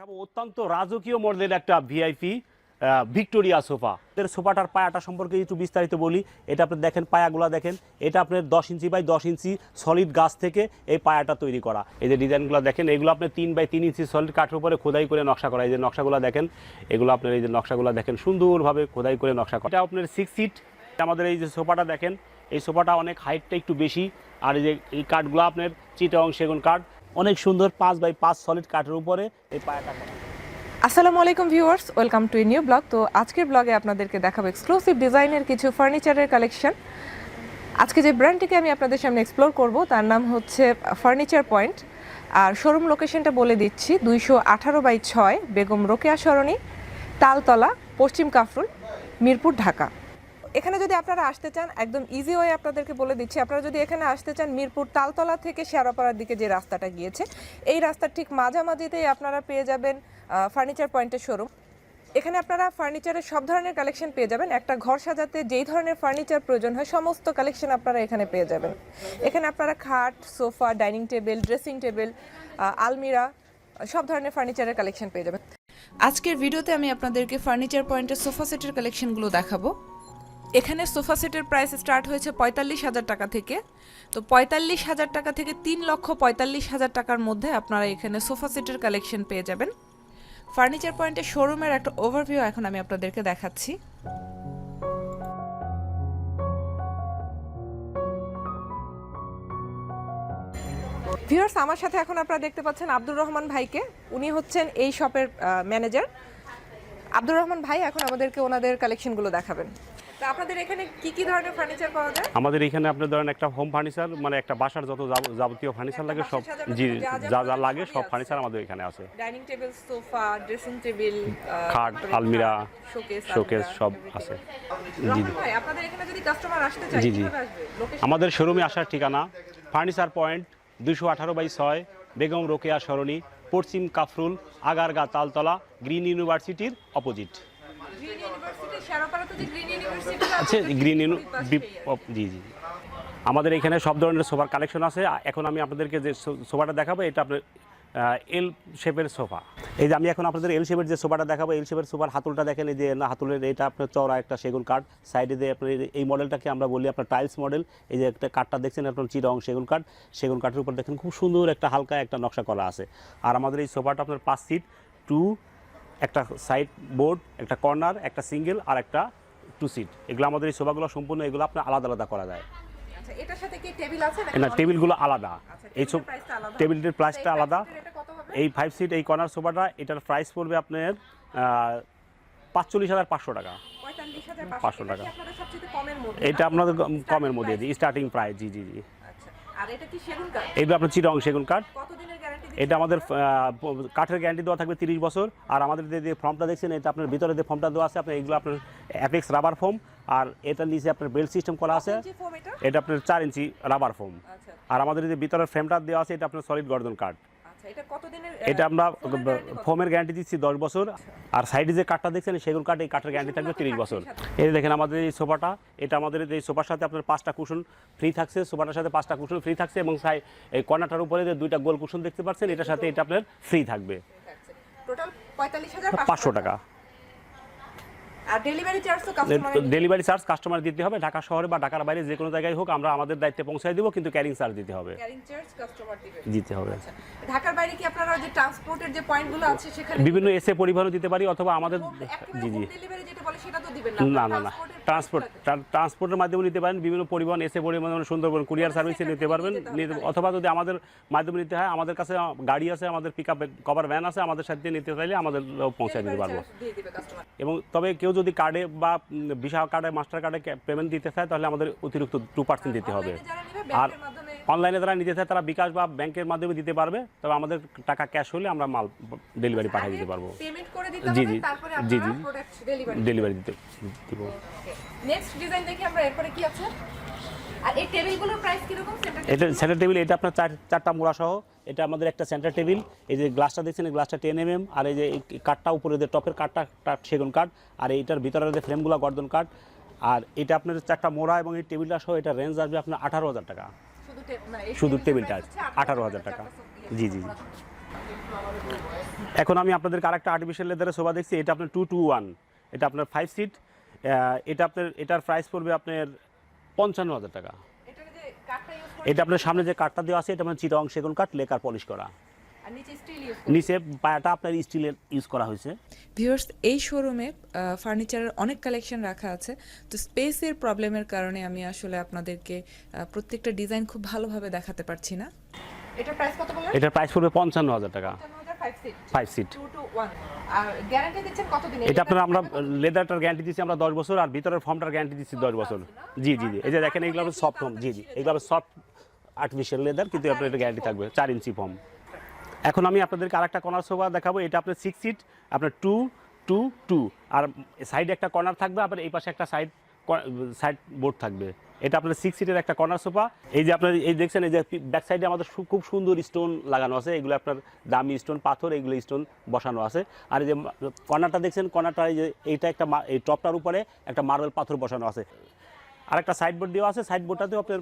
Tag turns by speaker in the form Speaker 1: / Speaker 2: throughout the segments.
Speaker 1: দেখাবো অত্যন্ত রাজকীয় মডেলের একটা ভিআইপি ভিক্টোরিয়া সোফা। এর সোফাটার পায়াটা সম্পর্কে একটু বিস্তারিত বলি। এটা আপনি দেখেন, পায়াগুলো দেখেন। এটা আপনার দশ ইঞ্চি বাই দশ ইঞ্চি সলিড গাছ থেকে এই পায়াটা তৈরি করা। এই যে ডিজাইনগুলো দেখেন, এগুলো আপনি তিন বাই তিন ইঞ্চি সলিড কাঠের উপরে খোদাই করে নকশা করা। এই যে নকশাগুলো দেখেন, এগুলো আপনার এই যে নকশাগুলো দেখেন, সুন্দরভাবে খোদাই করে নকশা করা। এটা আপনার সিক্স সিট আমাদের এই যে সোফাটা দেখেন, এই সোফাটা অনেক হাইটটা একটু বেশি। আর এই যে এই কাঠগুলো আপনার চিটাং সেগুন কাঠ। অনেক সুন্দর পাঁচ বাই পাঁচ সলিড কাঠের উপরে এই পায়াটা করা।
Speaker 2: আসসালামু আলাইকুম viewers welcome to new blog তো আজকের ব্লগে আপনাদেরকে দেখাবো এক্সক্লুসিভ ডিজাইনের কিছু ফার্নিচারের কালেকশন আজকে যে ব্র্যান্ডটিকে আমি আপনাদের সামনে এক্সপ্লোর করব, তার নাম হচ্ছে ফার্নিচার পয়েন্ট আর শোরুম লোকেশনটা বলে দিচ্ছি, দুইশো আঠারো বাই ছয়, বেগম রোকেয়া সরণি, তালতলা, পশ্চিম কাফরুল, মিরপুর, ঢাকা। এখানে যদি আপনারা আসতে চান, একদম ইজি ওয়ে আপনাদেরকে বলে দিচ্ছি, আপনারা যদি এখানে আসতে চান, মিরপুর তালতলা থেকে শেয়ারাপাড়ার দিকে যে রাস্তাটা গিয়েছে, এই রাস্তার ঠিক মাঝামাঝিতেই আপনারা পেয়ে যাবেন ফার্নিচার পয়েন্টের শোরুম এখানে আপনারা ফার্নিচারের সব ধরনের কালেকশন পেয়ে যাবেন, একটা ঘর সাজাতে যেই ধরনের ফার্নিচার প্রয়োজন হয়, সমস্ত কালেকশন আপনারা এখানে পেয়ে যাবেন। এখানে আপনারা খাট, sofa dining table dressing table আলমিরা, সব ধরনের ফার্নিচারের কালেকশন পেয়ে যাবেন।
Speaker 3: আজকের ভিডিওতে আমি আপনাদেরকে ফার্নিচার পয়েন্টের সোফা সেটের কালেকশনগুলো দেখাবো।
Speaker 2: এখানে সোফা সেটের প্রাইস স্টার্ট হয়েছে পঁয়তাল্লিশ হাজার টাকা থেকে। তো পঁয়তাল্লিশ হাজার টাকা থেকে তিন লক্ষ পঁয়তাল্লিশ হাজার টাকার মধ্যে আপনারা এখানে সোফা সেটের কালেকশন পেয়ে যাবেন।
Speaker 3: ফার্নিচার পয়েন্টের শোরুমের একটা ওভারভিউ এখন আমি আপনাদেরকে দেখাচ্ছি।
Speaker 2: ভিউয়ার্স আমার সাথে এখন আপনারা দেখতে পাচ্ছেন আব্দুর রহমান ভাইকে। উনি হচ্ছেন এই শপের ম্যানেজার আব্দুর রহমান ভাই এখন আমাদেরকে ওনাদের কালেকশনগুলো দেখাবেন। তা আপনাদের এখানে কি কি ধরনের ফার্নিচার পাওয়া যায়?
Speaker 1: আমাদের এখানে আপনি ধরেন একটা হোম ফার্নিচার মানে একটা বাসার যত যাব- যাবতীয় ফার্নিচার লাগে সব জি
Speaker 2: যা যা
Speaker 1: লাগে সব ফার্নিচার আমাদের এখানে আছে।
Speaker 2: Dining table sofa dressing table
Speaker 1: খাট, আলমিরা,
Speaker 2: শোকেস
Speaker 1: শোকেস সব আছে। জি জি।
Speaker 2: আপনাদের এখানে যদি কাস্টমার আসতে চায়
Speaker 1: জি, জি। আমাদের শোরুমে আসার ঠিকানা ফার্নিচার পয়েন্ট দুশো আঠারো বাই ছয় বেগম রোকেয়া সরণি পশ্চিম কাফরুল আগারগা তালতলা গ্রিন ইউনিভার্সিটির অপোজিট
Speaker 2: যে গ্রিন
Speaker 1: জি জি। আমাদের এখানে সব ধরনের সোফার কালেকশন আছে। এখন আমি আপনাদেরকে যে সোফাটা দেখাবো এটা আপনার এল শেপের সোফা। এই যে আমি এখন আপনাদের এল শেপের যে সোফাটা দেখাবো এল শেপের সোফার হাতুলটা দেখেন এই যে না হাতুলের এটা আপনার চওড়া একটা সেগুন কাঠ। সাইডে দিয়ে আপনার এই- এই মডেলটাকে আমরা বলি আপনার টাইলস মডেল এই যে একটা কাঠটা দেখছেন আপনার চিরং সেগুন কাঠ। সেগুন কাঠের উপর দেখেন খুব সুন্দর একটা হালকা একটা নকশা করা আছে। আর আমাদের এই সোফাটা আপনার পাঁচ সিট টু একটা সাইড বোর্ড একটা কর্নার একটা সিঙ্গেল আর একটা টু সিট এগুলো আমাদের এই সোফাগুলো সম্পূর্ণ এগুলো আপনার আলাদা আলাদা করা যায়।
Speaker 2: আচ্ছা এটার সাথে কি টেবিল আছে
Speaker 1: না টেবিলগুলো আলাদা।
Speaker 2: আচ্ছা,
Speaker 1: এই সব।
Speaker 2: টেবিলের
Speaker 1: প্রাইসটা আলাদা? এই ফাইভ সিট এই কর্নার সোফাটা এটার প্রাইস পড়বে আপনার পাঁচচল্লিশ হাজার পাঁচশো টাকা। পাঁচশো টাকা।
Speaker 2: আপনাদের সবচেয়ে কমের মধ্যে?
Speaker 1: এটা আপনাদের কম- কমের মধ্যে? দিই স্টার্টিং প্রাইস জি জি জি।
Speaker 2: আচ্ছা এটা
Speaker 1: আপনার চিরং সেগুন কাঠ। এটা আমাদের কাঠের গ্যারান্টি দেওয়া থাকবে তিরিশ বছর। আর আমাদের যে যে ফর্মটা দেখছেন এটা আপনার ভিতরে যে ফর্মটা দেওয়া আছে আপনার এগুলো আপনার অ্যাপেক্স রাবার ফোম আর এটার নিচে আপনার বেল্ট সিস্টেম করা আছে।
Speaker 2: এটা?
Speaker 1: আপনার চার ইঞ্চি রাবার ফোম আর আমাদের যে ভিতরের ফ্রেমটা দেওয়া আছে এটা আপনার সলিড গর্দন কাঠ।
Speaker 2: আচ্ছা এটা
Speaker 1: আমরা
Speaker 2: ফোমের
Speaker 1: গ্যারান্টি দিচ্ছি দশ বছর। আর সাইডে যে কাঠটা দেখছেন সেগুন কাঠ এই কাঠের গ্যারান্টি থাকবে তিরিশ বছর। এই দেখেন আমাদের এই সোফাটা এটা আমাদের এই সোফার সাথে আপনার পাঁচটা কুশন ফ্রি থাকছে। সোফাটার সাথে পাঁচটা কুশন ফ্রি থাকছে এবং সাই এই কর্নাটার উপরে যে দুইটা গোল কুশন দেখতে পাচ্ছেন এটার সাথে এটা আপনার ফ্রি থাকবে।
Speaker 2: টোটাল 45500
Speaker 1: পাঁচশো টাকা।
Speaker 2: আর ডেলিভারি চার্জ তো কাস্টমার
Speaker 1: ডেলিভারি চার্জ কাস্টমার দিতে হবে ঢাকা শহরে বা ঢাকার বাইরে যে কোনো জায়গায় হোক আমরা আমাদের দায়িত্বে পৌঁছায় দিব কিন্তু ক্যারিং চার্জ দিতে হবে।
Speaker 2: ক্যারিং চার্জ কাস্টমার দিবে।
Speaker 1: দিতে হবে।
Speaker 2: আচ্ছা ঢাকার বাইরে কি আপনারা যে ট্রান্সপোর্টের যে পয়েন্টগুলো আছে সেখানে
Speaker 1: বিভিন্ন এসে পরিবহনও দিতে পারি অথবা আমাদের জি জি।
Speaker 2: ডেলিভারি যেটা বলে সেটা তো দিবেন
Speaker 1: না না না ট্রান্সপোর্ট ট্রান্সপোর্টের মাধ্যমে নিতে পারেন বিভিন্ন পরিবহন এসে পরিবহন সুন্দরবন কুরিয়ার সার্ভিসে নিতে পারবেন। অথবা যদি আমাদের মাধ্যমে নিতে হয় আমাদের কাছে গাড়ি আছে আমাদের পিক আপ কভার ভ্যান আছে আমাদের সাথে নিতে চাইলে আমাদের পৌঁছায় দিতে পারব। এবং তবে কেউ যদি কার্ডে বা ভিসা কার্ডে মাস্টার কার্ডে পেমেন্ট দিতে চায় তাহলে আমাদের অতিরিক্ত টু পার্সেন্ট দিতে হবে। আর অনলাইনে যারা নিতে চায় তারা বিকাশ বা ব্যাংকের মাধ্যমে দিতে পারবে। তবে আমাদের টাকা ক্যাশ হলে আমরা মাল ডেলিভারি পাঠিয়ে দিতে পারব। জি, জি, জি, জি।
Speaker 2: ডেলিভারি
Speaker 1: দিতে দিব।
Speaker 2: নেক্সট ডিজাইন দেখি আমরা এরপরে কি আছে? আর এই টেবিলগুলোর প্রাইস কি রকম
Speaker 1: এটা সেন্টার টেবিল এটা আপনার চার চারটা মোড়া সহ। এটা আমাদের একটা সেন্টার টেবিল এই যে গ্লাসটা দেখছেন এই গ্লাসটা টেন এম আর এই যে এই কাঠটা উপরে যে টপের কাঠটা সেগুন কাঠ আর এইটার ভিতরে যে ফ্রেমগুলো গর্দন কাঠ আর এটা আপনার চারটা মোড়া এবং এই টেবিলটা সহ এটা রেঞ্জ আসবে আপনার আঠারো হাজার টাকা।
Speaker 2: শুধু
Speaker 1: টেবিলটা আঠারো হাজার টাকা। জি জি জি। এখন আমি আপনাদেরকে আরেকটা আর্টিফিশিয়াল লেদারের সোফা দেখছি এটা আপনার টু টু ওয়ান এটা আপনার ফাইভ সিট এটা আপনার এটার প্রাইস পড়বে আপনার পঞ্চান্ন হাজার টাকা। এটা আপনার সামনে যে কাঠটা দেওয়া আছে এটা আপনার চিরং সেগুন কাঠ লেকার পলিশ করা।
Speaker 2: নিচে স্টিল ইউজ
Speaker 1: নিচে পায়াটা আপনার স্টিলের ইউজ করা হয়েছে।
Speaker 3: ভিউয়ার্স এই শোরুমে ফার্নিচারের অনেক কালেকশন রাখা আছে। তো স্পেসের প্রবলেমের কারণে আমি আসলে আপনাদেরকে প্রত্যেকটা ডিজাইন খুব ভালোভাবে দেখাতে পারছি না।
Speaker 2: এটার প্রাইস কত বললেন?
Speaker 1: এটার প্রাইস পড়বে পঞ্চান্ন হাজার টাকা।
Speaker 2: 5 সিট
Speaker 1: ফাইভ সিট
Speaker 2: 2 টু 1 আর গ্যারান্টি দিচ্ছেন কতদিন
Speaker 1: এটা আপনার আমরা লেদারটার গ্যারান্টি দিচ্ছি আমরা দশ বছর আর ভিতরের ফর্মটার গ্যারান্টি দিচ্ছি দশ বছর। জি জি জি। এই যে দেখেন এগুলো আপনার সফট ফর্ম জি জি। এগুলো আপনার সফট আর্টিফিশিয়াল লেদার কিন্তু আপনার এটা গ্যারান্টি থাকবে, চার ইঞ্চি ফর্ম এখন আমি আপনাদেরকে আরেকটা কর্নার সোফা দেখাবো, এটা আপনার সিক্স সিট আপনার টু টু টু আর সাইডে একটা কর্নার থাকবে আপনার এই পাশে একটা সাইড সাইড বোর্ড থাকবে। এটা আপনার সিক্স সিটের একটা কর্নার সোফা এই যে আপনার, এই দেখছেন, এই যে ব্যাক সাইডে আমাদের খুব সুন্দর স্টোন লাগানো আছে, এগুলো আপনার দামি স্টোন পাথর, এগুলো স্টোন বসানো আছে। আর এই যে কর্নারটা দেখছেন কর্নারটা এই যে, এইটা একটা এই টপটার উপরে একটা মার্বেল পাথর বসানো আছে। আর একটা সাইড বোর্ড দেওয়া আছে সাইড বোর্ডটাতেও আপনার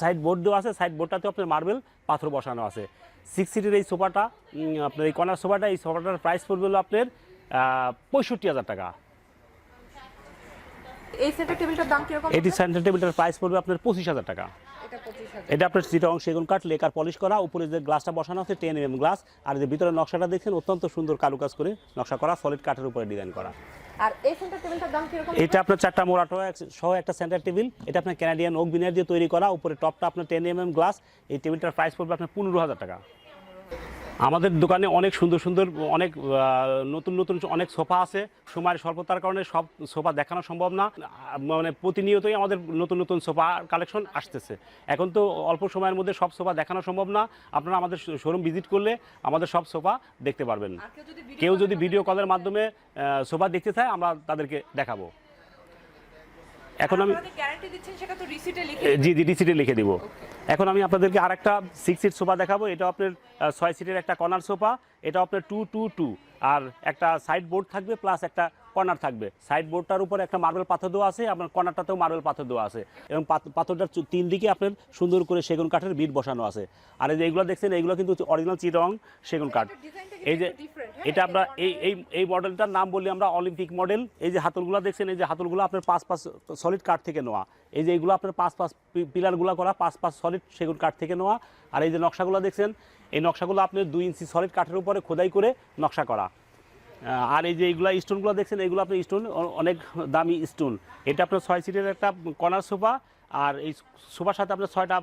Speaker 1: সাইড বোর্ড দেওয়া আছে সাইড বোর্ডটাতেও আপনার মার্বেল পাথর বসানো আছে। সিক্স সিটির এই সোফাটা আপনার এই কর্নার সোফাটা এই সোফাটার প্রাইস পড়বে হলো আপনার পঁয়ষট্টি হাজার টাকা।
Speaker 2: এই সেন্টার টেবিলটার দাম কীরকম
Speaker 1: এটি সেন্টার টেবিলটার প্রাইস পড়বে আপনার পঁচিশ হাজার টাকা।
Speaker 2: এটা 25000
Speaker 1: এটা আপনার চিটং সেগুন কাঠ লেকার পলিশ করা উপরে যে গ্লাসটা বসানো আছে টেন এম গ্লাস আর যে ভিতরে নকশাটা দেখছেন অত্যন্ত সুন্দর কারুকাজ করে নকশা করা সলিড কাঠের উপরে ডিজাইন করা।
Speaker 2: আর এই সেন্টার টেবিলটার দাম কীরকম?
Speaker 1: এটা আপনার চারটা মোড়াটো সহ একটা সেন্টার টেবিল এটা আপনার ক্যানাডিয়ান ওক বিনার দিয়ে তৈরি করা উপরে টপটা আপনার টেন এম এম গ্লাস এই টেবিলটার প্রাইস পড়বে আপনার পনেরো হাজার টাকা। আমাদের দোকানে অনেক সুন্দর সুন্দর অনেক নতুন নতুন অনেক সোফা আছে। সময়ের স্বল্পতার কারণে সব সোফা দেখানো সম্ভব না। মানে প্রতিনিয়তই আমাদের নতুন নতুন সোফা কালেকশন আসতেছে। এখন তো অল্প সময়ের মধ্যে সব সোফা দেখানো সম্ভব না। আপনারা আমাদের শোরুম ভিজিট করলে আমাদের সব সোফা দেখতে পারবেন।
Speaker 2: কেউ যদি ভিডিও
Speaker 1: কলের মাধ্যমে সোফা দেখতে চায় আমরা তাদেরকে দেখাবো। এখন আমি জি জি রিসিটে লিখে দিব। এখন আমি আপনাদেরকে আরেকটা সিক্স সিট সোফা দেখাবো। এটা আপনার ছয় সিটের একটা কর্নার সোফা এটা আপনার টু টু টু আর একটা সাইড বোর্ড থাকবে প্লাস একটা কর্নার থাকবে। সাইড বোর্ডটার উপর একটা মার্বেল পাথর দেওয়া আছে আপনার কর্নারটাতেও মার্বেল পাথর দেওয়া আছে। এবং পাথ- পাথরটার তিন দিকে আপনার সুন্দর করে সেগুন কাঠের বিট বসানো আছে। আর এই যে এইগুলো দেখছেন এইগুলো কিন্তু অরিজিনাল চিরং সেগুন কাঠ। এই যে
Speaker 2: হ্যাঁ?
Speaker 1: এটা আমরা এই এই এই মডেলটার নাম বলি আমরা অলিম্পিক মডেল এই যে হাতলগুলো দেখছেন এই যে হাতলগুলো আপনার পাঁচ পাঁচ সলিড কাঠ থেকে নেওয়া। এই যে এইগুলো আপনার পাঁচ পাঁচ পিলারগুলো করা পাঁচ পাঁচ সলিড সেগুন কাঠ থেকে নেওয়া। আর এই যে নকশাগুলো দেখছেন এই নকশাগুলো আপনার দুই ইঞ্চি সলিড কাঠের উপরে খোদাই করে নকশা করা। আর এই যে এইগুলো স্টোনগুলো দেখছেন এইগুলো আপনার স্টোন অনেক দামি স্টোন। এটা আপনার ছয় সিটের একটা কর্নার সোফা, আর এই সোফার সাথে আপনার ছয়টা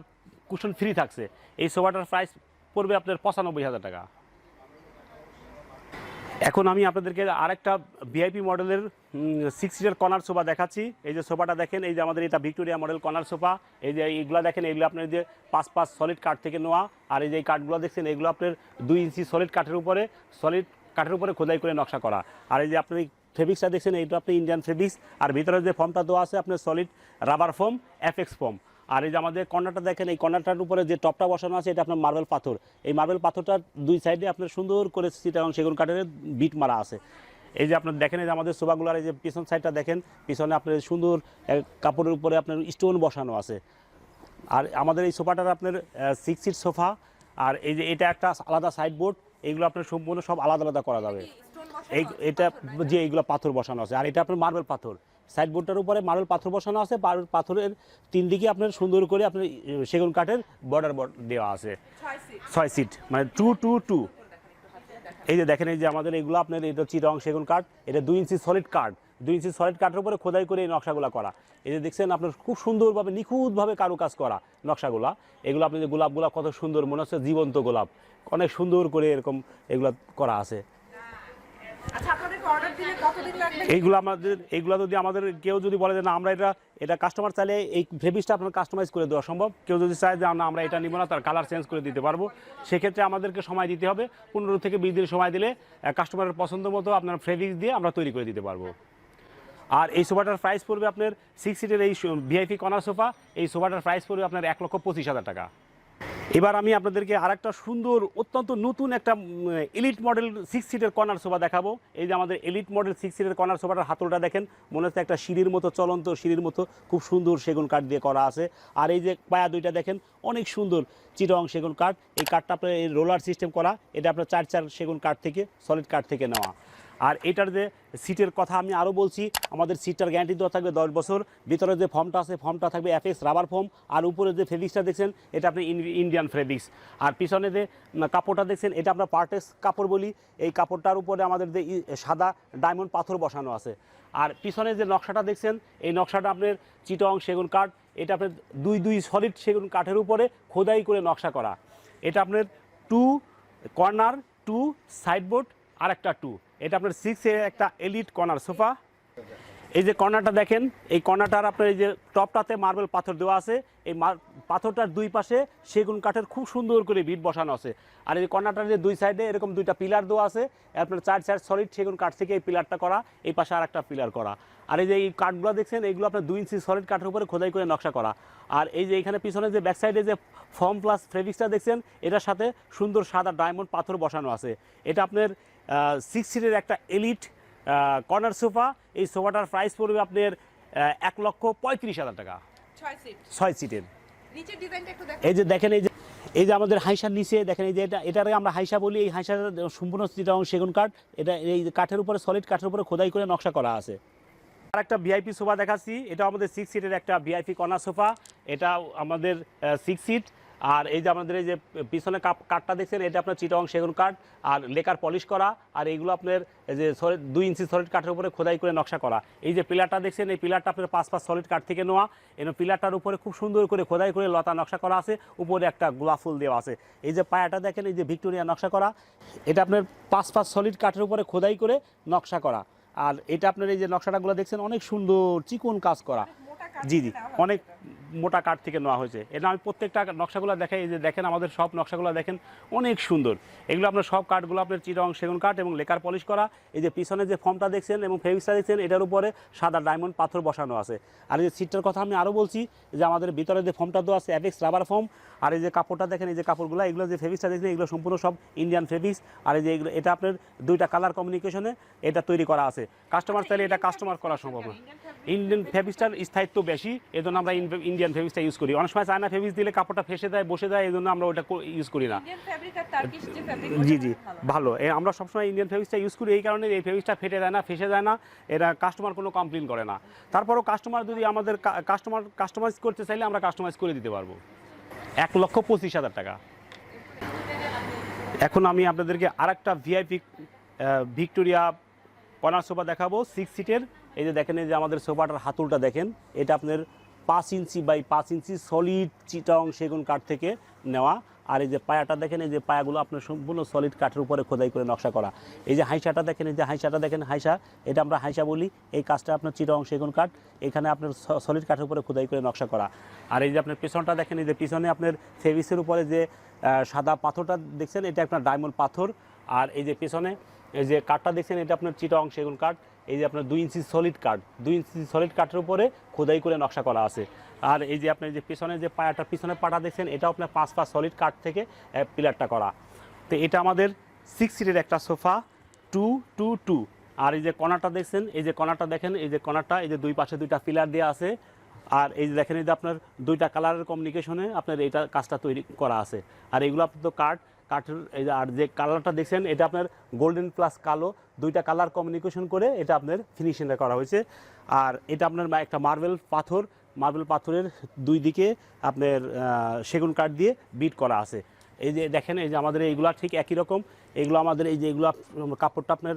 Speaker 1: কুশন ফ্রি থাকছে। এই সোফাটার প্রাইস পড়বে আপনার পঁচানব্বই হাজার টাকা। এখন আমি আপনাদেরকে আরেকটা ভিআইপি মডেলের সিক্স সিটার কর্নার সোফা দেখাচ্ছি। এই যে সোফাটা দেখেন, এই যে আমাদের এটা ভিক্টোরিয়া মডেল কর্নার সোফা। এই যে এইগুলো দেখেন, এগুলো আপনার যে পাঁচ পাঁচ সলিড কাঠ থেকে নেওয়া। আর এই যে কাঠগুলো দেখছেন, এগুলো আপনার দুই ইঞ্চি সলিড কাঠের উপরে। সলিড কাঠের উপরে খোদাই করে নকশা করা। আর এই যে আপনি ফেব্রিক্সটা দেখছেন, এইটা আপনি ইন্ডিয়ান ফেব্রিক্স আর ভিতরে যে ফর্মটা দেওয়া আছে, আপনার solid rubber foam FX foam আর এই যে আমাদের কর্নারটা দেখেন, এই কর্নারটার উপরে যে টপটা বসানো আছে, এটা আপনার মার্বেল পাথর। এই মার্বেল পাথরটার দুই সাইডে আপনার সুন্দর করে সিটাং সেগুন কাঠের বিট মারা আছে। এই যে আপনার দেখেন, এই যে আমাদের সোফাগুলার এই যে পিছন সাইডটা দেখেন, পিছনে আপনার সুন্দর কাপড়ের উপরে আপনার স্টোন বসানো আছে। আর আমাদের এই সোফাটার আপনার সিক্স সিট সোফা। আর এই যে এটা একটা আলাদা সাইড এইগুলো আপনার সম্পূর্ণ সব আলাদা আলাদা করা যাবে। এই এটা যে এইগুলো পাথর বসানো আছে। আর এটা আপনার মার্বেল পাথর। সাইডবোর্ডটার উপরে মার্বেল পাথর বসানো আছে। মার্বেল পাথরের তিন দিকে আপনার সুন্দর করে আপনার সেগুন কাঠের বর্ডার দেওয়া আছে।
Speaker 2: 6 সিট
Speaker 1: ছয় সিট মানে টু টু টু এই যে দেখেন এই যে আমাদের এগুলো আপনার এটা চিরং সেগুন কাঠ এটা দুই ইঞ্চি সলিড কাঠ দুই ইঞ্চি সলিড কাঠের উপরে খোদাই করে এই নকশাগুলো করা। এই যে দেখছেন আপনার খুব সুন্দরভাবে নিখুঁতভাবে কারুকাজ করা নকশাগুলা। এগুলো আপনি যে গোলাপগুলা কত সুন্দর মনে হচ্ছে জীবন্ত গোলাপ। অনেক সুন্দর করে এরকম এগুলো করা আছে।
Speaker 2: আচ্ছা
Speaker 1: এইগুলো আমাদের এইগুলো যদি আমাদের কেউ যদি বলে যে না আমরা এটা এটা কাস্টমার চাইলে এই ফেব্রিক্সটা আপনার কাস্টমাইজ করে দেওয়া সম্ভব। কেউ যদি চায় যে না আমরা এটা নিব না তার কালার চেঞ্জ করে দিতে পারব। সেক্ষেত্রে আমাদেরকে সময় দিতে হবে। পনেরো থেকে বিশ দিন সময় দিলে কাস্টমারের পছন্দ মতো আপনার ফেব্রিক্স দিয়ে আমরা তৈরি করে দিতে পারব। আর এই সোফাটার প্রাইস পড়বে আপনার সিক্স সিটের এই ভিআইপি কর্নার সোফা, এই সোফাটার প্রাইস পড়বে আপনার এক লক্ষ পঁচিশ হাজার টাকা। এবার আমি আপনাদেরকে আরেকটা সুন্দর, অত্যন্ত নতুন একটা এলিট মডেল সিক্স সিটের কর্নার সোফা দেখাবো। এই যে আমাদের এলিট মডেল সিক্স সিটের কর্নার সোফাটার হাতলটা দেখেন, মনে হচ্ছে একটা সিঁড়ির মতো, চলন্ত সিঁড়ির মতো, খুব সুন্দর সেগুন কাঠ দিয়ে করা আছে। আর এই যে পায়া দুইটা দেখেন, অনেক সুন্দর চিরং সেগুন কাঠ। এই কাঠটা আপনার এই রোলার সিস্টেম করা, এটা আপনার চার চার সেগুন কাঠ থেকে সলিড কাঠ থেকে নেওয়া। আর এটার যে সিটের কথা আমি আরও বলছি, আমাদের সিটটার গ্যারান্টি দেওয়া থাকবে দশ বছর। ভিতরে যে ফর্মটা আছে ফর্মটা থাকবে এফএক্স রাবার ফর্ম আর উপরে যে ফেব্রিক্সটা দেখছেন, এটা আপনি ইন্ডিয়ান ফেব্রিক্স আর পিছনে যে কাপড়টা দেখছেন, এটা আমরা পার্টেক্স কাপড় বলি। এই কাপড়টার উপরে আমাদের যে সাদা ডায়মন্ড পাথর বসানো আছে। আর পিছনে যে নকশাটা দেখছেন, এই নকশাটা আপনার চিটং সেগুন কাঠ, এটা আপনার দুই দুই সলিড সেগুন কাঠের উপরে খোদাই করে নকশা করা। এটা আপনার টু কর্নার টু সাইডবোর্ড আর একটা টু এটা আপনার সিক্স এর একটা এলিট কর্নার সোফা এই যে কর্নারটা দেখেন, এই কর্নারটার আপনার এই যে টপটাতে মার্বেল পাথর দেওয়া আছে। এই পাথরটার দুই পাশে সেগুন কাঠের খুব সুন্দর করে বিট বসানো আছে। আর এই কর্নারটার যে দুই সাইডে এরকম দুইটা পিলার দেওয়া আছে আপনার চার চার সলিড সেগুন কাঠ থেকে এই পিলারটা করা, এই পাশে আর একটা পিলার করা। আর এই যে এই কাঠগুলো দেখছেন, এইগুলো আপনার দুই ইঞ্চি সলিড কাঠের উপরে খোদাই করে নকশা করা। আর এই যে এখানে পিছনে যে ব্যাক সাইডে যে ফর্ম প্লাস ফেব্রিক্সটা দেখছেন, এটার সাথে সুন্দর সাদা ডায়মন্ড পাথর বসানো আছে। এটা আপনার সিক্স সিটের একটা এলিট কর্নার সোফা। এই সোফাটার প্রাইস পড়বে আপনার এক লক্ষ পঁয়ত্রিশ হাজার টাকা।
Speaker 2: ছয় সিট।
Speaker 1: সিটের। এই যে দেখেন এই যে এই যে আমাদের হাইসার নিচে দেখেন এই যে এটা এটারে আমরা হাইসা বলি। এই হাইসার সম্পূর্ণ চিটাং সেগুন কাঠ। এটা এই কাঠের উপরে সলিড কাঠের উপরে খোদাই করে নকশা করা আছে। আর একটা ভিআইপি সোফা দেখাচ্ছি। এটা আমাদের সিক্স সিটের একটা ভিআইপি কর্নার সোফা। এটা আমাদের সিক্স সিট আর এই যে আমাদের এই যে পিছনে কাপ কাঠটা দেখছেন এটা আপনার চিটং সেগুন কাঠ আর লেকার পলিশ করা আর এইগুলো আপনার এই যে solid- দুই ইঞ্চি সলিড কাঠের উপরে খোদাই করে নকশা করা। এই যে পিলারটা দেখছেন এই পিলারটা আপনার পাঁচ পাঁচ সলিড কাঠ থেকে নেওয়া। এবং পিলারটার উপরে খুব সুন্দর করে খোদাই করে লতা নকশা করা আছে উপরে একটা গোলাপ ফুল দেওয়া আছে। এই যে পায়াটা দেখেন এই যে ভিক্টোরিয়া নকশা করা এটা আপনার পাঁচ পাঁচ সলিড কাঠের উপরে খোদাই করে নকশা করা। আর এটা আপনার এই যে নকশাটাগুলো দেখছেন অনেক সুন্দর চিকন কাজ করা। জি জি অনেক মোটা কাঠ থেকে নেওয়া হয়েছে। এটা আমি প্রত্যেকটা নকশাগুলো দেখাই, এই যে দেখেন আমাদের সব নকশাগুলো দেখেন অনেক সুন্দর। এগুলো আপনার সব কাঠগুলো আপনার চিরং সেগুন কাঠ এবং লেকার পলিশ করা। এই যে পিছনে যে ফর্মটা দেখছেন এবং ফেভিক্সটা দেখছেন, এটার উপরে সাদা ডায়মন্ড পাথর বসানো আছে। আর এই যে সিটটার কথা আমি আরও বলছি, যে আমাদের ভিতরে যে ফর্মটা দেওয়া আছে, অ্যাপেক্স রাবার ফর্ম, আর এই যে কাপড়টা দেখেন, এই যে কাপড়গুলো, এগুলো যে ফেভিক্সটা দেখছেন, এগুলো সম্পূর্ণ সব ইন্ডিয়ান ফেভিক্স আর এই যে এগুলো, এটা আপনার দুইটা কালার কমিউনিকেশনে এটা তৈরি করা আছে। কাস্টমার চাইলে এটা কাস্টমার করা সম্ভব না। ইন্ডিয়ান ফেব্রিক্সটার স্থায়িত্ব বেশি এই জন্য আমরা ইন্ডিয়ান ফেব্রিক্সটা ইউজ করি। অনেক সময় চায়না ফেব্রিক্স দিলে কাপড়টা ফেসে দেয় বসে দেয় এই জন্য আমরা ওটা ইউজ করি না।
Speaker 2: আর
Speaker 1: জি জি ভালো। আমরা সবসময় ইন্ডিয়ান ফেব্রিক্সটা ইউজ করি এই কারণে এই ফেব্রিক্সটা ফেটে যায় না ফেসে যায় না। এটা কাস্টমার কোনো কমপ্লেন করে না। তারপরও কাস্টমার যদি আমাদের কাস্টমার কাস্টমাইজ করতে চাইলে আমরা কাস্টমাইজ করে দিতে পারব। এক লক্ষ পঁচিশ হাজার টাকা। এখন আমি আপনাদেরকে আরেকটা ভিআইপি ভিক্টোরিয়া কর্নার সোফা দেখাবো সিক্স সিটের এই যে দেখেন এই যে আমাদের সোফাটার হাতুলটা দেখেন এটা আপনার পাঁচ ইঞ্চি বাই পাঁচ ইঞ্চি সলিড চিটং সেগুন কাঠ থেকে নেওয়া। আর এই যে পায়াটা দেখেন, এই যে পায়াগুলো আপনার সম্পূর্ণ সলিড কাঠের উপরে খোদাই করে নকশা করা। এই যে হাইসাটা দেখেন, এই যে হাইসাটা দেখেন, হাইসা, এটা আমরা হাইসা বলি। এই কাজটা আপনার চিটং সেগুন কাঠ, এখানে আপনার সলিড কাঠের উপরে খোদাই করে নকশা করা। আর এই যে আপনার পেছনটা দেখেন, এই যে পিছনে আপনার ফেভিসের উপরে যে সাদা পাথরটা দেখছেন, এটা আপনার ডায়মন্ড পাথর। আর এই যে পেছনে, এই যে কাঠটা দেখছেন, এটা আপনার চিটং সেগুন কাঠ। এই যে আপনার দুই ইঞ্চি সলিড কাঠ দুই ইঞ্চি সলিড কাঠের উপরে খোদাই করে নকশা করা আছে। আর এই যে আপনার যে পিছনে যে পায়াটা পিছনের পাটা দেখছেন, এটাও আপনার পাঁচ পাঁচ সলিড কাঠ থেকে পিলারটা করা। তো এটা আমাদের সিক্স সিটের একটা সোফা টু টু টু আর এই যে কর্নারটা দেখছেন, এই যে কর্নারটা দেখেন, এই যে কর্নারটা এই যে দুই পাশে দুইটা পিলার দেওয়া আছে। আর এই যে দেখেন, এই যে আপনার দুইটা কালারের কমিউনিকেশনে আপনার এইটা কাজটা তৈরি করা আছে। আর এগুলো আপনার তো কাঠ কাঠের এই যে আর যে কালারটা দেখছেন, এটা আপনার গোল্ডেন প্লাস কালো, দুইটা কালার কমিউনিকেশন করে এটা আপনার ফিনিশিংটা করা হয়েছে। আর এটা আপনার একটা মার্বেল পাথর মার্বেল পাথরের দুই দিকে আপনার সেগুন কাঠ দিয়ে বিট করা আছে। এই যে দেখেন, এই যে আমাদের এইগুলা ঠিক একই রকম। এগুলো আমাদের এই যে এগুলো কাপড়টা আপনার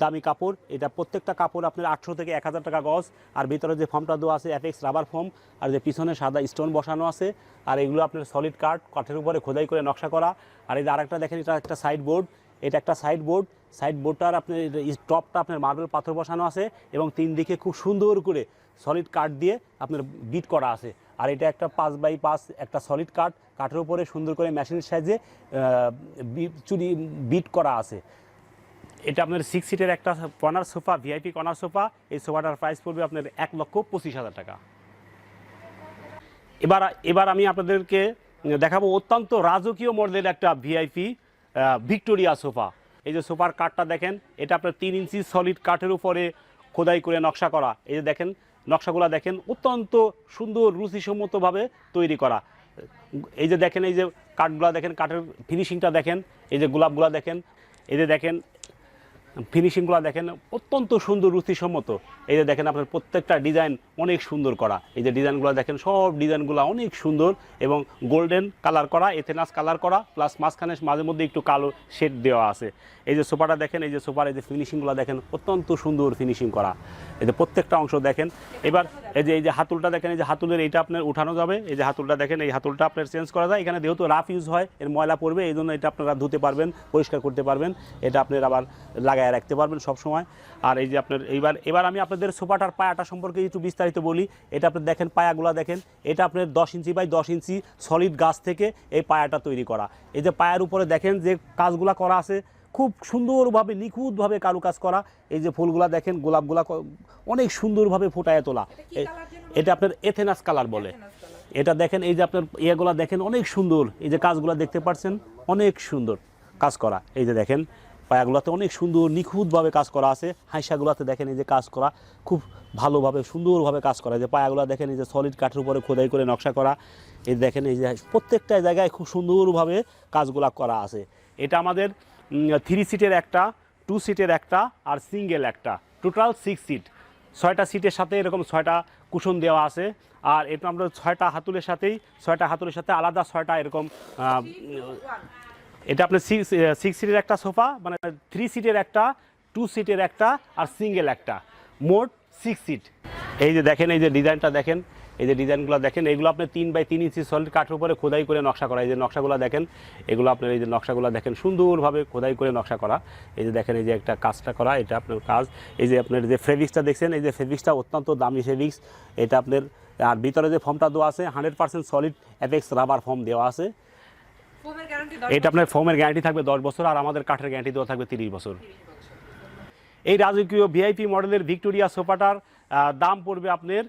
Speaker 1: দামি কাপড়। এটা প্রত্যেকটা কাপড় আপনার আটশো থেকে এক হাজার টাকা গজ। আর ভিতরে যে ফর্মটা দেওয়া আছে এফএক্স রাবার ফর্ম আর যে পিছনে সাদা স্টোন বসানো আছে। আর এগুলো আপনার সলিড কাঠ কাঠের উপরে খোদাই করে নকশা করা। আর এই যে আরেকটা দেখেন, এটা একটা সাইড বোর্ড এটা একটা সাইড বোর্ড সাইড বোর্ডটার আপনার টপটা আপনার মার্বেল পাথর বসানো আছে এবং তিন দিকে খুব সুন্দর করে সলিড কাঠ দিয়ে আপনার বিট করা আছে। আর এটা একটা পাঁচ বাই পাঁচ, একটা সলিড কাঠ। কাঠের উপরে সুন্দর করে মেশিনের সাহায্যে চুরি, বিট করা আছে। এটা আপনার সিক্স সিটের একটা corner sofa VIP corner sofa এই সোফাটার প্রাইস পড়বে আপনার এক লক্ষ পঁচিশ হাজার টাকা। এবার এবার আমি আপনাদেরকে দেখাবো অত্যন্ত রাজকীয় মডেলের একটা ভিআইপি ভিক্টোরিয়া সোফা এই যে সোফার কাঠটা দেখেন, এটা আপনার তিন ইঞ্চি সলিড কাঠের উপরে খোদাই করে নকশা করা। এই যে দেখেন নকশাগুলো দেখেন, অত্যন্ত সুন্দর রুচিসম্মতভাবে তৈরি করা। এই যে দেখেন, এই যে কাঠগুলা দেখেন, কাঠের ফিনিশিংটা দেখেন, এই যে গোলাপগুলা দেখেন, এই যে দেখেন ফিনিশিংগুলো দেখেন, অত্যন্ত সুন্দর, রুচিসম্মত। এই যে দেখেন আপনার প্রত্যেকটা ডিজাইন অনেক সুন্দর করা। এই যে ডিজাইনগুলো দেখেন, সব ডিজাইনগুলো অনেক সুন্দর এবং গোল্ডেন কালার করা, এথেনাস কালার করা প্লাস মাঝখানে মাঝে মধ্যে একটু কালো শেড দেওয়া আছে। এই যে সোফাটা দেখেন, এই যে সোফার, এই যে ফিনিশিংগুলো দেখেন, অত্যন্ত সুন্দর ফিনিশিং করা। এই যে প্রত্যেকটা অংশ দেখেন, এবার এই যে এই যে হাতুলটা দেখেন, এই যে হাতুলের এইটা আপনার উঠানো যাবে। এই যে হাতুলটা দেখেন, এই হাতুলটা আপনার চেঞ্জ করা যায়। এখানে যেহেতু রাফ ইউজ হয়, এর ময়লা পড়বে, এই জন্য এটা আপনারা ধুতে পারবেন, পরিষ্কার করতে পারবেন। এটা আপনার আবার লাগায় রাখতে পারবেন সব সময় আর এই যে আপনার এইবার এবার আমি আপনাদের সোফাটার পায়াটা সম্পর্কে একটু বিস্তারিত বলি। এটা আপনি দেখেন পায়াগুলো দেখেন। এটা আপনার দশ ইঞ্চি বাই দশ ইঞ্চি সলিড গাছ থেকে এই পায়াটা তৈরি করা। এই যে পায়ার উপরে দেখেন যে কাজগুলা করা আছে খুব সুন্দরভাবে নিখুঁতভাবে কারুকাজ করা। এই যে ফুলগুলা দেখেন গোলাপগুলা অনেক সুন্দরভাবে ফুটায় তোলা। এটা আপনার এথেনাস কালার বলে। এটা দেখেন এই যে আপনার ইয়েগুলা দেখেন অনেক সুন্দর। এই যে কাজগুলা দেখতে পাচ্ছেন অনেক সুন্দর কাজ করা। এই যে দেখেন পায়াগুলোতে অনেক সুন্দর নিখুঁতভাবে কাজ করা আছে। হাইসাগুলোতে দেখেন এই যে কাজ করা, খুব ভালোভাবে, সুন্দরভাবে কাজ করা। যে পায়াগুলো দেখেন এই যে সলিড কাঠের উপরে খোদাই করে নকশা করা। এই দেখেন এই যে প্রত্যেকটা জায়গায় খুব সুন্দরভাবে কাজগুলা করা আছে। এটা আমাদের থ্রি সিটের একটা টু সিটের একটা আর সিঙ্গেল একটা। টোটাল সিক্স সিট ছয়টা সিটের সাথে এরকম ছয়টা কুশন দেওয়া আছে। আর এটা আমরা ছয়টা হাতুলের সাথেই, ছয়টা হাতুলের সাথে আলাদা ছয়টা এরকম এটা আপনার সিক্স সিটের একটা সোফা মানে থ্রি সিটের একটা টু সিটের একটা, আর সিঙ্গেল একটা। মোট সিক্স সিট এই যে দেখেন, এই যে ডিজাইনটা দেখেন, এই যে ডিজাইনগুলো দেখেন, এগুলো আপনি তিন বাই তিন ইঞ্চি সলিড কাঠের উপরে খোদাই করে নকশা করা। এই যে নকশাগুলো দেখেন, এগুলো আপনার এই যে নকশাগুলো দেখেন, সুন্দরভাবে খোদাই করে নকশা করা। এই যে দেখেন, এই যে একটা কাজটা করা, এটা আপনার কাজ। এই যে আপনার যে ফেব্রিক্সটা দেখছেন, এই যে ফেব্রিক্সটা অত্যন্ত দামি ফেব্রিক্স এটা আপনার, আর ভিতরে যে ফর্মটা দেওয়া আছে hundred percent solid apex rubber foam দেওয়া আছে। এটা আপনার ফর্মের গ্যারান্টি থাকবে দশ বছর আর আমাদের কাঠের গ্যারান্টি দেওয়া থাকবে তিরিশ বছর। এই রাজকীয় ভিআইপি মডেলের ভিক্টোরিয়া সোফাটার দাম পড়বে আপনার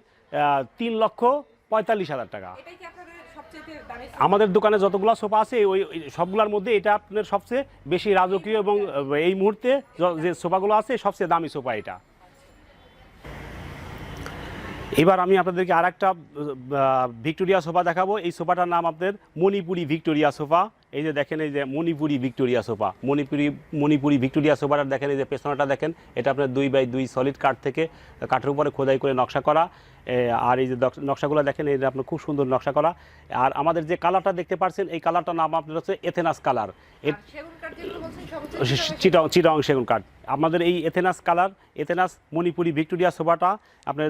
Speaker 1: তিন লক্ষ পঁয়তাল্লিশ হাজার টাকা। আমাদের দোকানে যতগুলো সোফা আছে ওই ওই সবগুলোর মধ্যে এটা আপনার সবচেয়ে বেশি রাজকীয় এবং এই মুহূর্তে যে সোফাগুলো আছে সবচেয়ে দামি সোফা এটা। এবার আমি আপনাদেরকে আর একটা ভিক্টোরিয়া সোফা দেখাবো। এই সোফাটার নাম আপনাদের মণিপুরি ভিক্টোরিয়া সোফা। এই যে দেখেন এই যে Manipuri Victoria sofa. Manipuri Manipuri Victoria সোফাটা দেখেন এই যে পেছনটা দেখেন এটা আপনার দুই বাই দুই সলিড কাঠ থেকে কাঠের উপরে খোদাই করে নকশা করা। আর এই যে নকশাগুলো দেখেন এই যে আপনার খুব সুন্দর নকশা করা। আর আমাদের যে কালারটা দেখতে পাচ্ছেন এই কালারটার নাম আপনার হচ্ছে এথেনাস কালার। চিটং চিটং সেগুন কাঠ আমাদের এই Athenas colour Athenas Manipuri Victoria সোফাটা আপনার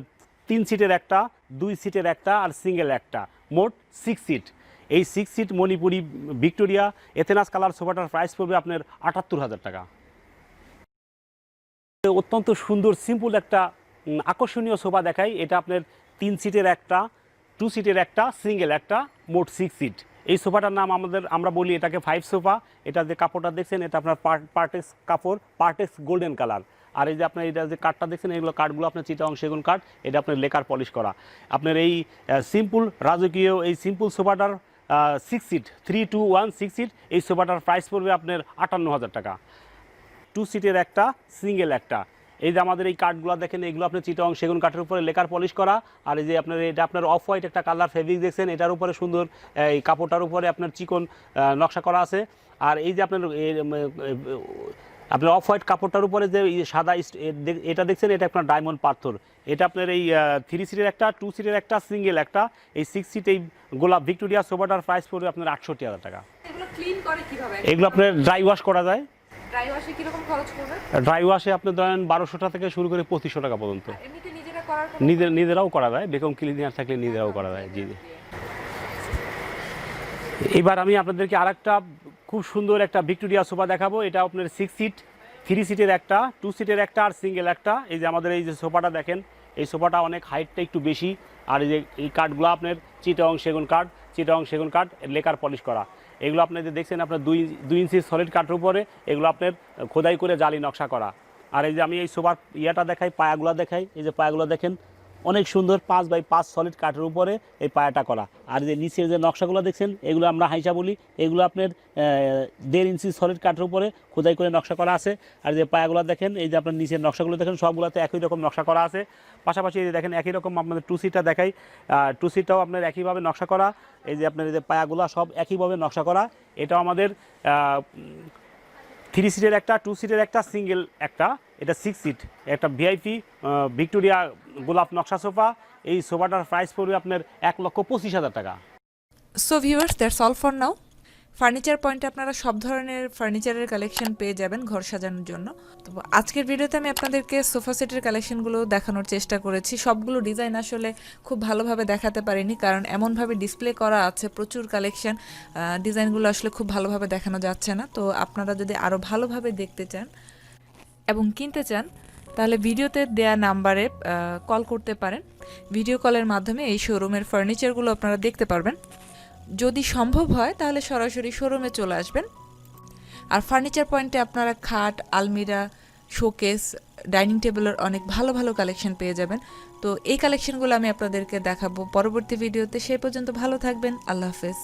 Speaker 1: তিন সিটের একটা, দুই সিটের একটা আর সিঙ্গেল একটা। মোট সিক্স সিট এই six seat Manipuri, Victoria, Athenas colour সোফাটার price পড়বে আপনার আটাত্তর হাজার টাকা। অত্যন্ত সুন্দর সিম্পল একটা আকর্ষণীয় সোফা দেখাই। এটা আপনার তিন সিটের একটা টু সিটের একটা সিঙ্গেল একটা, মোট সিক্স সিট এই সোফাটার নাম আমাদের, আমরা বলি এটাকে ফাইভ সোফা। এটা যে কাপড়টা দেখছেন, এটা আপনার পার্টেক্স কাপড় পার্টেক্স গোল্ডেন কালার আর এই যে আপনার এটা যে কাঠটা দেখছেন, এগুলো কাঠগুলো আপনার চিটাং সেগুন কাঠ এটা আপনার লেকার পলিশ করা। আপনার এই সিম্পল রাজকীয় এই simple সোফাটার six seat three two one six seat এই সোফাটার প্রাইস পড়বে আপনার আটান্ন হাজার টাকা। টু সিটের একটা সিঙ্গেল একটা। এই যে আমাদের এই কাঠগুলো দেখেন, এগুলো আপনার চিটং সেগুন কাঠের উপরে লেকার পলিশ করা। আর এই যে আপনার, এটা আপনার অফ হোয়াইট একটা কালার ফেব্রিক দেখছেন, এটার উপরে সুন্দর এই কাপড়টার উপরে আপনার চিকন নকশা করা আছে। আর এই যে আপনার আপনার অফ হোয়াইট কাপড়টার উপরে যে সাদা এটা দেখছেন এটা আপনার ডায়মন্ড পাথর। এটা আপনার এই থ্রি সিটের একটা টু সিটের একটা সিঙ্গেল একটা। এই সিক্স সিট এই গোলাপ ভিক্টোরিয়া সোফাটার প্রাইস পড়বে আপনার আটষট্টি হাজার টাকা।
Speaker 2: এগুলো ক্লিন করে
Speaker 1: এগুলো আপনার ড্রাই ওয়াশ করা যায়।
Speaker 2: ড্রাই ওয়াশে
Speaker 1: আপনি ধরেন বারোশোটা থেকে শুরু করে পঁচিশশো টাকা পর্যন্ত।
Speaker 2: নিজেরা
Speaker 1: নিজেরাও করা যায় বেকম ক্লিনিয়ার থাকলে নিজেরাও করা যায় জি এবার আমি আপনাদেরকে আরেকটা খুব সুন্দর একটা ভিক্টোরিয়া সোফা দেখাবো। এটা আপনার সিক্স সিট থ্রি সিটের একটা টু সিটের একটা আর সিঙ্গেল একটা। এই যে আমাদের এই যে সোফাটা দেখেন, এই সোফাটা অনেক হাইটটা একটু বেশি। আর এই যে এই কাঠগুলো আপনার চিটং সেগুন কাঠ চিটং সেগুন কাঠ লেকার পলিশ করা। এগুলো আপনি যে দেখছেন আপনার দুই দুই ইঞ্চি সলিড কাঠের উপরে, এগুলো আপনার খোদাই করে জালি নকশা করা। আর এই যে আমি এই সোফার ইয়েটা দেখাই, পায়াগুলো দেখাই। এই যে পায়াগুলো দেখেন অনেক সুন্দর পাঁচ বাই পাঁচ সলিড কাঠের উপরে এই পায়াটা করা। আর যে নিচের যে নকশাগুলো দেখছেন, এগুলো আমরা হাইসা বলি। এগুলো আপনার দেড় ইঞ্চি সলিড কাঠের উপরে খোদাই করে নকশা করা আছে। আর যে পায়াগুলো দেখেন, এই যে আপনার নিচের নকশাগুলো দেখেন, সবগুলোতে একই রকম নকশা করা আছে। পাশাপাশি এই যে দেখেন, একই রকম আপনাদের টু সিটটা দেখাই। টু সিটটাও আপনার একইভাবে নকশা করা। এই যে আপনার এই যে পায়াগুলো সব একইভাবে নকশা করা। এটাও আমাদের থ্রি সিটের একটা টু সিটের একটা সিঙ্গেল একটা। এটা সিক্স সিট একটা ভিআইপি ভিক্টোরিয়া গোলাপ নকশা সোফা। এই সোফাটার প্রাইস পড়বে আপনার এক লক্ষ পঁচিশ হাজার টাকা।
Speaker 3: So viewers that's all for now furniture পয়েন্টে আপনারা সব ধরনের ফার্নিচারের কালেকশন পেয়ে যাবেন ঘর সাজানোর জন্য। তো আজকের ভিডিওতে আমি আপনাদেরকে সোফা সেটের কালেকশনগুলো দেখানোর চেষ্টা করেছি। সবগুলো ডিজাইন আসলে খুব ভালোভাবে দেখাতে পারিনি, কারণ এমনভাবে ডিসপ্লে করা আছে, প্রচুর কালেকশন ডিজাইনগুলো আসলে খুব ভালোভাবে দেখানো যাচ্ছে না। তো আপনারা যদি আরও ভালোভাবে দেখতে চান এবং কিনতে চান, তাহলে ভিডিওতে দেয়া নাম্বারে কল করতে পারেন। ভিডিও কলের মাধ্যমে এই শোরুমের ফার্নিচারগুলো আপনারা দেখতে পারবেন। যদি সম্ভব হয়, তাহলে সরাসরি শোরুমে চলে আসবেন। আর ফার্নিচার পয়েন্টে আপনারা খাট, আলমিরা শোকেস ডাইনিং টেবিলের অনেক ভালো ভালো কালেকশন পেয়ে যাবেন। তো এই কালেকশনগুলো আমি আপনাদেরকে দেখাবো পরবর্তী ভিডিওতে। সেই পর্যন্ত ভালো থাকবেন। আল্লাহ হাফেজ।